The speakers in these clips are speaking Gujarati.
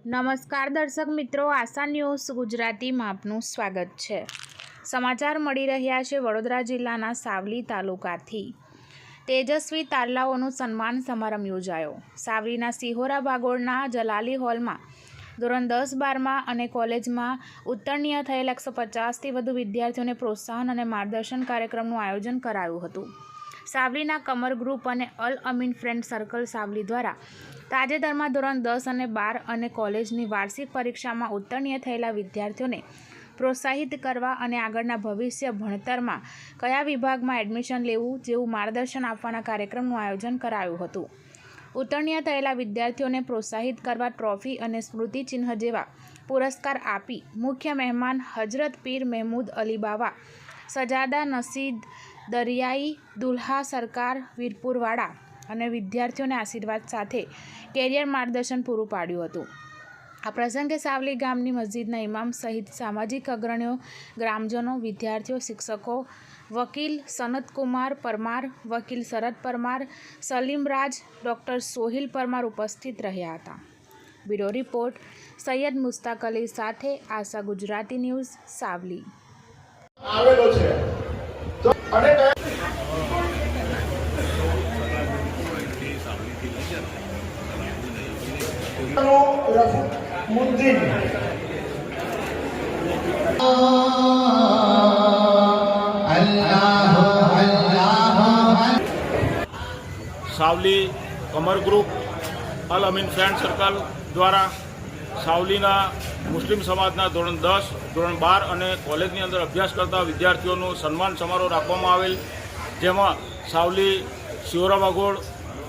નમસ્કાર દર્શક મિત્રો, આશા ન્યૂઝ ગુજરાતીમાં આપનું સ્વાગત છે. સમાચાર મળી રહ્યા છે વડોદરા જિલ્લાના સાવલી તાલુકાથી. તેજસ્વી તારલાઓનું સન્માન સમારંભ યોજાયો. સાવલીના સિહોરા ભાગોળના જલાલી હોલમાં ધોરણ દસ બારમાં અને કોલેજમાં ઉત્તીર્ણ થયેલ એકસો પચાસથી વધુ વિદ્યાર્થીઓને પ્રોત્સાહન અને માર્ગદર્શન કાર્યક્રમનું આયોજન કરાયું હતું. સાવલીના કમર ગ્રુપ અને અલ અમીન ફ્રેન્ડ સર્કલ સાવલી દ્વારા તાજેતરમાં ધોરણ દસ અને બાર અને કોલેજની વાર્ષિક પરીક્ષામાં ઉત્તીર્ણ થયેલા વિદ્યાર્થીઓને પ્રોત્સાહિત કરવા અને આગળના ભવિષ્ય ભણતરમાં કયા વિભાગમાં એડમિશન લેવું જેવું માર્ગદર્શન આપવાના કાર્યક્રમનું આયોજન કરાયું હતું. ઉત્તીર્ણ થયેલા વિદ્યાર્થીઓને પ્રોત્સાહિત કરવા ટ્રોફી અને સ્મૃતિચિહ્ન જેવા પુરસ્કાર આપી મુખ્ય મહેમાન હજરત પીર મહેમૂદ અલી બાવા, સજાદા નસીદ દરિયાઈ દુલ્હા સરકાર વીરપુરવાળા અને વિદ્યાર્થીઓને આશીર્વાદ સાથે કેરિયર માર્ગદર્શન પૂરું પાડ્યું હતું. આ પ્રસંગે સાવલી ગામની મસ્જિદના ઇમામ સહિત સામાજિક અગ્રણીઓ, ગ્રામજનો, વિદ્યાર્થીઓ, શિક્ષકો, વકીલ સનતકુમાર પરમાર, વકીલ શરદ પરમાર સલીમરાજ ડૉક્ટર સોહિલ પરમાર ઉપસ્થિત રહ્યા હતા. બ્યુરો રિપોર્ટ, સૈયદ મુસ્તાક અલી સાથે આશા ગુજરાતી ન્યૂઝ, સાવલી. આવેલો છે તો અને કયા Savli Kamar group, Al Amin friend circle દ્વારા સાવલીના મુસ્લિમ સમાજના ધોરણ દસ, ધોરણ બાર અને કોલેજની અંદર અભ્યાસ કરતા વિદ્યાર્થીઓનું સન્માન સમારોહ રાખવામાં આવેલ, જેમાં સાવલી શિવરા બાગોળ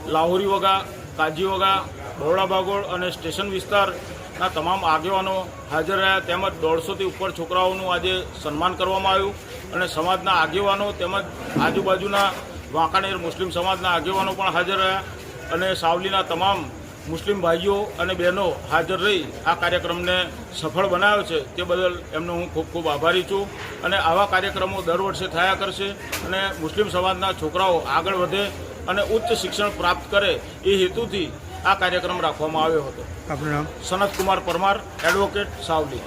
લાહોરી વગા, કાજી વગા બરોડા બાગોળ અને સ્ટેશન વિસ્તારના તમામ આગેવાનો હાજર રહ્યા તેમજ દોઢસોથી ઉપર છોકરાઓનું આજે સન્માન કરવામાં આવ્યું અને સમાજના આગેવાનો તેમજ આજુબાજુના વાંકાનેર મુસ્લિમ સમાજના આગેવાનો પણ હાજર રહ્યા અને સાવલીના તમામ મુસ્લિમ ભાઈઓ અને બહેનો હાજર રહી આ કાર્યક્રમને સફળ બનાવ્યો છે તે બદલ એમનો હું ખૂબ ખૂબ આભારી છું અને આવા કાર્યક્રમો દર વર્ષે થયા કરશે અને મુસ્લિમ સમાજના છોકરાઓ આગળ વધે અને ઉચ્ચ શિક્ષણ પ્રાપ્ત કરે એ હેતુથી આ કાર્યક્રમ રાખવામાં આવ્યો હતો. આપનું નામ? સનતકુમાર પરમાર એડવોકેટ સાવલી.